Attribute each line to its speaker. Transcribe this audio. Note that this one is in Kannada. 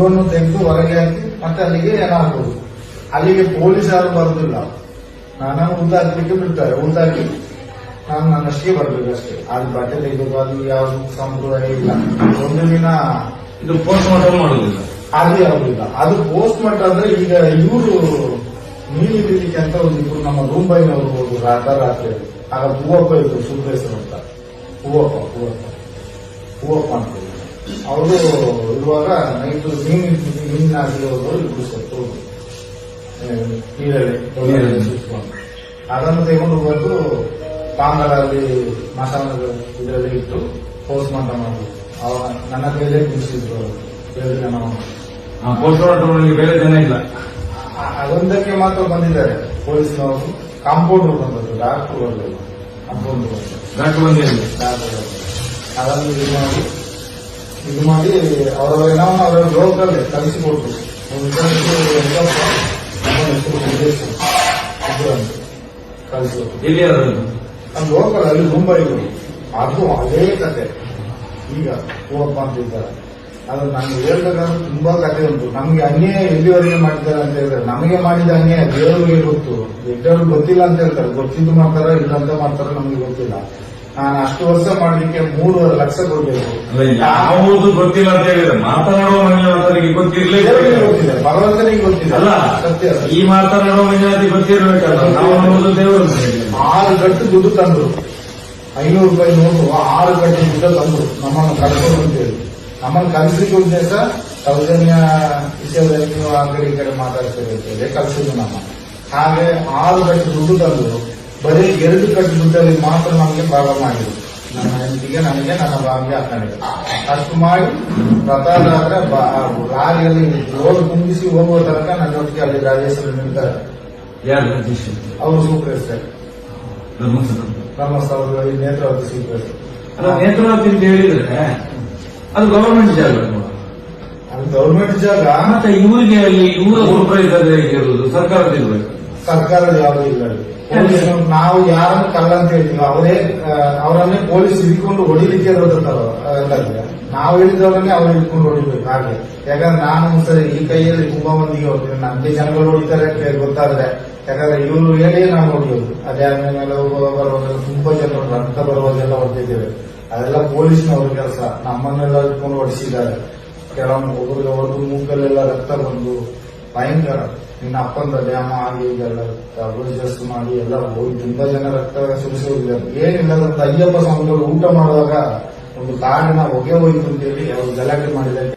Speaker 1: ತೆಗೆದು ಹೊರಗೆ ಹಾಕಿ ಮತ್ತೆ ಅಲ್ಲಿಗೆ ಏನಾಗ್ಬೋದು ಅಲ್ಲಿಗೆ ಪೊಲೀಸ್ ಯಾರು ಬರುದಿಲ್ಲ. ನಾನು ಉದ್ದಾಕ್ಲಿಕ್ಕೆ ಬಿಡ್ತಾರೆ. ಉದ್ದಾಕಿ ನಾನು ನನ್ನಷ್ಟೇ ಬರ್ಬೇಕು ಅಷ್ಟೇ. ಅಲ್ಲಿ ಬಟ್ಟೆ ತೆಗೆದು ಅದು ಯಾವ್ದು ಸಂಪ್ರದಾಯ ಇಲ್ಲ. ಒಂದು ದಿನ
Speaker 2: ಇದು ಪೋಸ್ಟ್ ಮಾರ್ಟಮ್ ಮಾಡುದಿಲ್ಲ.
Speaker 1: ಅದು ಯಾವುದಿಲ್ಲ. ಅದು ಪೋಸ್ಟ್ ಮಾರ್ಟಮ್ ಅಂದ್ರೆ ಈಗ ಇವರು ನೀಲಿ ಇರ್ಲಿಕ್ಕೆ ಅಂತ ಒಂದು ಇಬ್ರು ನಮ್ಮ ರೂಂಬೈನವರು ಹೋದ್ರು ರಾತ್ರಿ ಆಗ ಹೂವಪ್ಪ ಇದ್ರು ಸುಬ್ರೇಶ್ವರ ಅಂತ. ಹೂವಪ್ಪ ಹೂವಪ್ಪ. ಹೂವಪ್ಪ ಅಂತ. ಅವರು ಇರುವಾಗ ನೈಟು ಮೀನು ಮೀನಿನ ಹಾಕಿ ಹೋದವರು ಇಬ್ರು ಸತ್ತು ನೀರಲ್ಲಿ. ಸುತ್ಕೊಂಡು. ಅದನ್ನು ತೆಗೆದು ಬಂದು ಪಾಂಗಲಲ್ಲಿ ಮಸಾಲ ಇದರಲ್ಲಿ ಇಟ್ಟು ಪೋಸ್ಟ್ ಮಾರ್ಟಮ್ ಮಾಡಿದ್ರು ಅವಾಗ ನನ್ನ ಕೈಲೇ ಕುಡಿಸಿದ್ರು ಏಳು ಜನ
Speaker 2: ಪೋಸ್ಟ್ ಮಾರ್ಟಮ್ ಬೇರೆ ಜನ ಇಲ್ಲ.
Speaker 1: ಅದೊಂದಕ್ಕೆ ಮಾತ್ರ ಬಂದಿದ್ದಾರೆ. ಪೊಲೀಸ್ನವರು ಕಾಂಪೌಂಡರ್ ಬಂದದ್ದು ಡಾಕ್ಟರ್ ಬಂದರು ಕಾಂಪೌಂಡರ್ ಬಂದರು
Speaker 2: ಡಾಕ್ಟರ್ ಬಂದಿಲ್ಲ
Speaker 1: ಡಾಕ್ಟರ್ ಅದನ್ನು ಇದು ಮಾಡಿ ಇದು ಮಾಡಿ ಅವರ ನಾವು ಅವರ ಒಂದು ಇದಕ್ಕೆ ಯಡಿಯೂರಪ್ಪ, ನಮ್ಮ ಲೋಕಲ್ ಅಲ್ಲಿ. ಮುಂಬೈ ಅದು ಅದೇ ಕತೆ. ಈಗ ಹೂವಪ್ಪ ಅಂತ ಇದ್ದಾರೆ. ಅದು ನಮ್ಗೆ ಹೇಳ್ಬೇಕಾದ್ರೆ ತುಂಬಾ ಕತೆ ಉಂಟು. ನಮ್ಗೆ ಅನ್ಯಾಯ ಎಲ್ಲಿವರೆಗೆ ಮಾಡಿದ್ದಾರೆ ಅಂತ ಹೇಳಿದ್ರೆ ನಮಗೆ ಮಾಡಿದ ಅನ್ಯಾಯ ದೇವರಿಗೆ ಗೊತ್ತು. ಎಲ್ಲರೂ ಗೊತ್ತಿಲ್ಲ ಅಂತ ಹೇಳ್ತಾರೆ. ಗೊತ್ತಿದ್ದು ಮಾಡ್ತಾರ ಇಲ್ಲ ಅಂತ ಮಾಡ್ತಾರ ನಮ್ಗೆ ಗೊತ್ತಿಲ್ಲ. ನಾನು ಅಷ್ಟು ವರ್ಷ ಮಾಡಲಿಕ್ಕೆ ಮೂರುವರೆ ಲಕ್ಷ ಕೊಡ್ಬೇಕು.
Speaker 2: ಯಾವುದು ಗೊತ್ತಿಲ್ಲ ಅಂತ ಹೇಳಿದ್ರೆ ಮಾತನಾಡುವ ಮಂಜುನಾಥರಿಗೆ
Speaker 1: ಗೊತ್ತಿರಲಿಲ್ಲ ಭಗವಂತನಿಗೆ ಗೊತ್ತಿಲ್ಲ.
Speaker 2: ಅಲ್ಲ
Speaker 1: ಸತ್ಯ.
Speaker 2: ಈ ಮಾತನಾಡುವ ಮಂಜುನಾಥಿಗೆ ಗೊತ್ತಿರಬೇಕಲ್ಲ ನಾವು ದೇವರು.
Speaker 1: ಆರು ಗಂಟೆ ದುಡ್ಡು ತಂದರು. ಐನೂರು ರೂಪಾಯಿ ನೋಟು ಆರು ಗಂಟೆ ದುಡ್ಡು ತಂದ್ರು. ನಮ್ಮನ್ನು ಕಳ್ಕೊಂಡು ಅಂತೇಳಿ ನಮ್ಮನ್ನು ಕಲಿಸಲಿಕ್ಕೆ ಉದ್ದೇಶ ಸೌಜನ್ಯ ವಿಷಯದಲ್ಲಿ ನೀವು ಆ ಕಡೆ ಈ ಕಡೆ ಮಾತಾಡ್ತೀರಿ ಅಂತೇಳಿ ಕಲಿಸಿದ್ರು ನಮ್ಮ. ಹಾಗೆ ಆರು ಗಂಟೆ ದುಡ್ಡು ತಂದ್ರು. ಬರೀ ಎರಡು ಕಟ್ಟು ದುಡ್ಡಲ್ಲಿ ಮಾತ್ರ ನಮಗೆ ಪ್ರಾರಂಭ ಮಾಡಿದೆ ನನ್ನ ಹೆಂಡತಿಗೆ ನನಗೆ ನನ್ನ ಭಾಗ್ಯ ಹಾಕೊಂಡಿದ್ರು ಅಷ್ಟು ಮಾಡಿ ಪ್ರತಾದಾದ್ರೆ ರಾಗಿಯಲ್ಲಿ ರೋಡ್ ಕುಂದಿಸಿ ಹೋಗುವ ತನಕ ನನ್ನೊಟ್ಟಿಗೆ ಅಲ್ಲಿ ರಾಜೇಶ್ವರ ನಿಲ್ತಾರೆ
Speaker 2: ಅಧ್ಯಕ್ಷ
Speaker 1: ಅವರು ಸ್ವೀಕರಿಸ್ತಾರೆ ನೇತ್ರಾವತಿ
Speaker 2: ಸ್ವೀಕರಿಸ್ತಾರೆ ನೇತ್ರಾವತಿ ಅಂತ ಹೇಳಿದ್ರೆ ಅದು ಗವರ್ಮೆಂಟ್ ಜಾಗ?
Speaker 1: ಅದು ಗವರ್ಮೆಂಟ್ ಜಾಗ.
Speaker 2: ಮತ್ತೆ ಇವರಿಗೆ ಅಲ್ಲಿ ಇವರ ಸೂಪರ್ವೈಸರ್ ಇರೋದು ಸರ್ಕಾರದ
Speaker 1: ಯಾವುದೂ ಇಲ್ಲ. ಪೊಲೀಸ್ ನಾವು ಯಾರನ್ನು ಕಲ್ಲ ಅಂತ ಹೇಳ್ತೀವಿ ಅವರೇ ಅವರನ್ನೇ ಪೊಲೀಸ್ ಹಿಡ್ಕೊಂಡು ಹೊಡಿಲಿಕ್ಕೆ ಇರೋದಲ್ಲ ನಾವು ಹೇಳಿದವರನ್ನೇ ಅವ್ರು ಹಿಡ್ಕೊಂಡು ಹೊಡಿಬೇಕು ಹಾಗೆ. ಯಾಕಂದ್ರೆ ನಾನು ಸರಿ ಈ ಕೈಯಲ್ಲಿ ತುಂಬಾ ಮಂದಿಗೆ ಹೋಗ್ತೀನಿ ನಮ್ಗೆ ಜನಗಳು ಹೊಡಿತಾರೆ ಅಂತ ಗೊತ್ತಾದ್ರೆ, ಯಾಕಂದ್ರೆ ಇವರು ಹೇಳಿ ನಾವು ಹೊಡಿಯೋದು. ಅದೇ ಮೇಲೆ ಬರುವಾಗ ತುಂಬಾ ಜನ ರಕ್ತ ಬರುವಾಗೆಲ್ಲ ಹೊಡೆದಿದ್ದೇವೆ. ಅದೆಲ್ಲ ಪೊಲೀಸ್ನವ್ರ ಕೆಲಸ. ನಮ್ಮನ್ನೆಲ್ಲ ಹಿಡ್ಕೊಂಡು ಹೊಡಿಸಿದ್ದಾರೆ. ಕೆಲವೊಂದು ಒಬ್ಬರಿಗೆ ಹೊಡೆದು ಮೂಗಲ್ಲೆಲ್ಲ ರಕ್ತ ಬಂದು ಭಯಂಕರ. ನಿನ್ನ ಅಪ್ಪಂದ ಡ್ಯಾಮ ಆಗಿ ಇದೆಲ್ಲ ಅಡ್ವರ್ಟೈಸ್ ಮಾಡಿ ಎಲ್ಲ ಹೋಗಿ ತುಂಬಾ ಜನ ರಕ್ತ ಇಲ್ಲ. ಏನಿಲ್ಲ ಒಂದು ಅಯ್ಯಪ್ಪ ಸ್ವಾಮಿಗಳು ಊಟ ಮಾಡುವಾಗ ಒಂದು ಕಾರಣ ಹೊಗೆ ಹೋಯ್ತು ಅಂತೇಳಿ ಅವರು ಗಲಾಟೆ ಮಾಡಿದ್ದಾರೆ